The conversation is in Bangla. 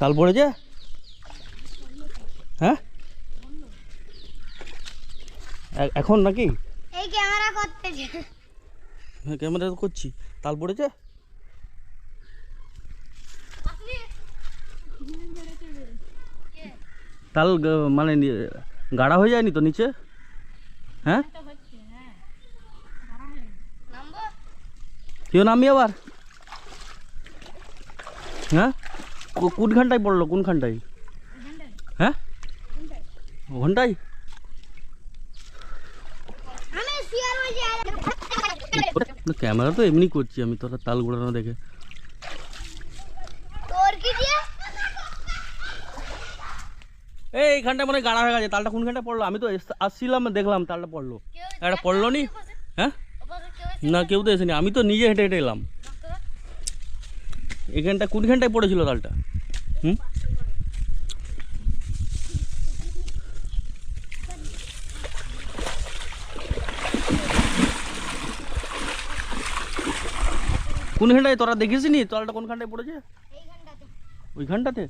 তাল পড়েছে হ্যাঁ? এখন নাকি? এই ক্যামেরা করতেছে হ্যাঁ ক্যামেরা তো করছি। তাল পড়েছে তাল মানে গাঢ়া হয়ে যায়নি তো নিচে? হ্যাঁ? কেউ নামি আবার? হ্যাঁ? কো- কোন ঘন্টায় পড়ল? কোনখানটায়? হ্যাঁ? ঘন্টায় ক্যামেরা তো এমনি করছি আমি তোরা তাল ঘোরানো দেখে। এই এইখানটায় মানে গাড়া হয়ে গেছে। তালটা কোনখানটা পড়ল? আমি তো আসছিলাম দেখলাম তালটা পড়ল। একটা পড়ল নি? হ্যাঁ? না কেউ তো এসেনি। আমি তো নিজে হেঁটে হেঁটে এলাম। এখানটা কোনখানটায় পড়েছিল তালটা। হুম? কোনখানটায় তোরা দেখিসনি? তালটা কোনখানটায় পড়েছে? ওইখানটাতে?